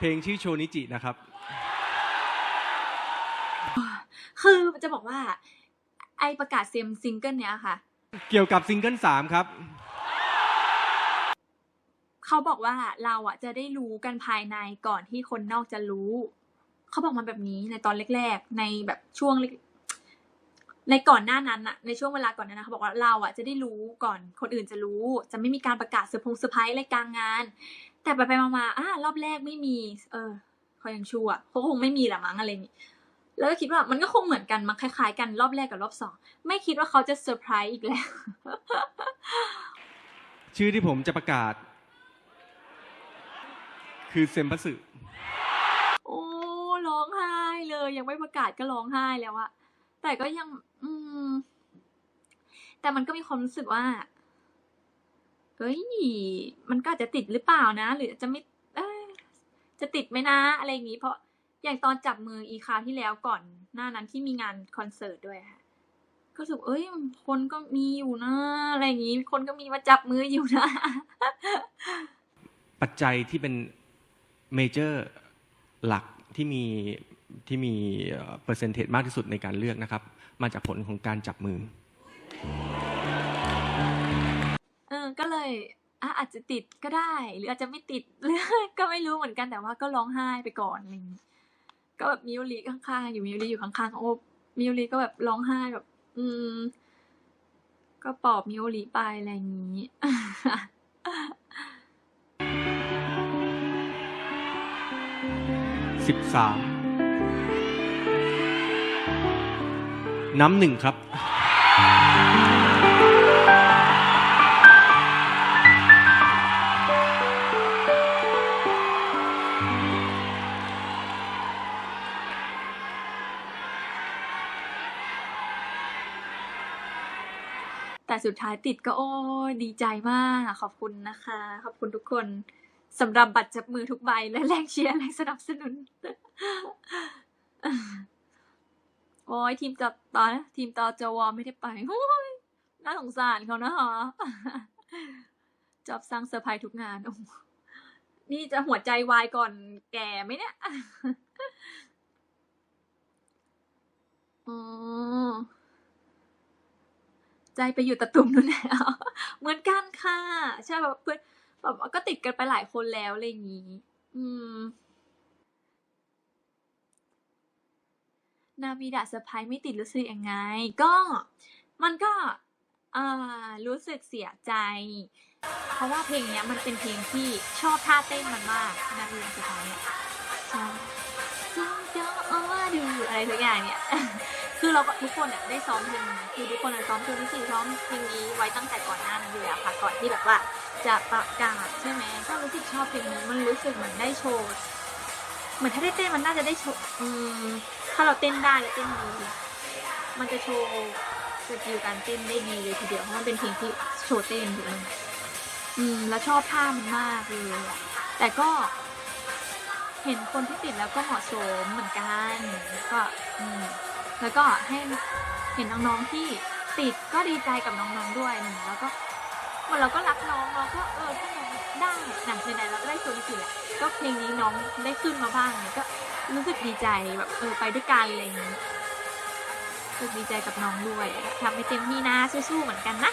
เพลงชื่อโชนิจินะครับ คือจะบอกว่า ไอประกาศเซมซิงเกิลเนี้ยค่ะ เกี่ยวกับซิงเกิลสามครับ เขาบอกว่าเราอะจะได้รู้กันภายในก่อนที่คนนอกจะรู้ เขาบอกมาแบบนี้ในตอนแรกๆ ในแบบช่วงเล็กในก่อนหน้านั้นอะในช่วงเวลาก่อนนั้นนะเขาบอกว่าเราอะจะได้รู้ก่อนคนอื่นจะรู้ จะไม่มีการประกาศเซอร์พงเซอร์ไพรส์อะไรกลางงาน แต่ไปไปๆมาๆอ่ารอบแรกไม่มี เออเขายังชั่วเขาคงไม่มีแหละมั้งอะไรอย่างนี้แล้วก็คิดว่ามันก็คงเหมือนกันมั้งคล้ายๆ กันรอบแรกกับรอบสองไม่คิดว่าเขาจะเซอร์ไพรส์อีกแล้ว ชื่อที่ผมจะประกาศ คือเซมพัสึโอ้ร้องไห้เลย ยังไม่ประกาศก็ร้องไห้แล้วอะแต่ก็ยัง อืม แต่มันก็มีความรู้สึกว่า เฮ้ยมันก็จะติดหรือเปล่านะ หรือจะไม่จะติดไหมนะ อะไรอย่างนี้ เพราะอย่างตอนจับมืออีคราที่แล้วก่อนหน้านั้นที่มีงานคอนเสิร์ตด้วยค่ะ ก็รู้สึกเอ้ย คนก็มีอยู่นะ อะไรอย่างนี้ คนก็มีมาจับมืออยู่นะ ปัจจัยที่เป็นเมเจอร์หลักที่มีที่มีเปอร์เซนเทจมากที่สุดในการเลือกนะครับ มาจากผลของการจับมือ เออ ก็เลยอะอาจจะติดก็ได้ หรืออาจจะไม่ติดหรือก็ไม่รู้เหมือนกันแต่ว่าก็ร้องไห้ไปก่อนอะไรอย่างนี้ก็แบบมิวลีข้างๆอยู่มิวลีอยู่ข้างๆโอ้มิวลีก็แบบร้องไห้แบบ อืม ก็ปลอบมิวลีไปอะไรอย่างนี้สิบสามน้ำหนึ่งครับ แต่สุดท้ายติดก็โอ้ดีใจมาก ขอบคุณนะคะ ขอบคุณทุกคนสำหรับบัตรจับมือทุกใบและแรงเชียร์แรงสนับสนุน โอ้ยทีมต่อตอนทีมต่อจวไม่ได้ไปโอ้ยน่าสงสารเขานะฮะจอบสร้างเซอร์ไพรส์ทุกงานนี่จะหัวใจวายก่อนแก่ไหมเนี่ยอ๋อ ใจไปอยู่ตะตุ่มนู่นแล้วเหมือนกันค่ะ ใช่แบบเพื่อนแบบก็ติดกันไปหลายคนแล้วอะไรอย่างนี้ อืม นาวีดาเซอร์ไพรส์ไม่ติดรู้สึกยังไง ก็มันก็รู้สึกเสียใจ เพราะว่าเพลงนี้มันเป็นเพลงที่ชอบท่าเต้นมันมากนาวีดาเซอร์ไพรส์เนี่ยใช่งจะอ้อดูอะไรทุกอย่างเนี่ย คือเราก็ทุกคนอะได้ซ้อมเพลงนี้คือทุกคนอะซ้อมเพลงที่สี่ซ้อมเพลงนี้ไว้ตั้งแต่ก่อนหน้านั้นอยู่แล้วค่ะก่อนที่แบบว่าจะประกาศใช่ไหมก็รู้สึกชอบเพลงนี้มันรู้สึกเหมือนได้โชว์เหมือนถ้าได้เต้นมันน่าจะได้โชว์อืมถ้าเราเต้นได้และเต้นดีมันจะโชว์สกิลการเต้นได้ดีเลยทีเดียวเพราะมันเป็นเพลงที่โชว์เต้นถูกไหมอืมแล้วชอบท่ามันมากเลยอแต่ก็เห็นคนที่ติดแล้วก็เหมาะสมเหมือนกันก็อืม แล้วก็ให้เห็นน้องๆที่ติดก็ดีใจกับน้องๆด้วยหนะแล้วก็เหมือนเราก็รักน้องเราก็เออถ้าน้องได้หนังไหนๆเราก็ได้โชว์ลิขิแหละก็เพลงนี้น้องได้ขึ้นมาบ้างเนี่ยก็รู้สึกดีใจแบบเออไปด้วยกันอะไรอย่างนี้รู้สึกดีใจกับน้องด้วยทำให้เต็มที่นะสู้ๆเหมือนกันนะ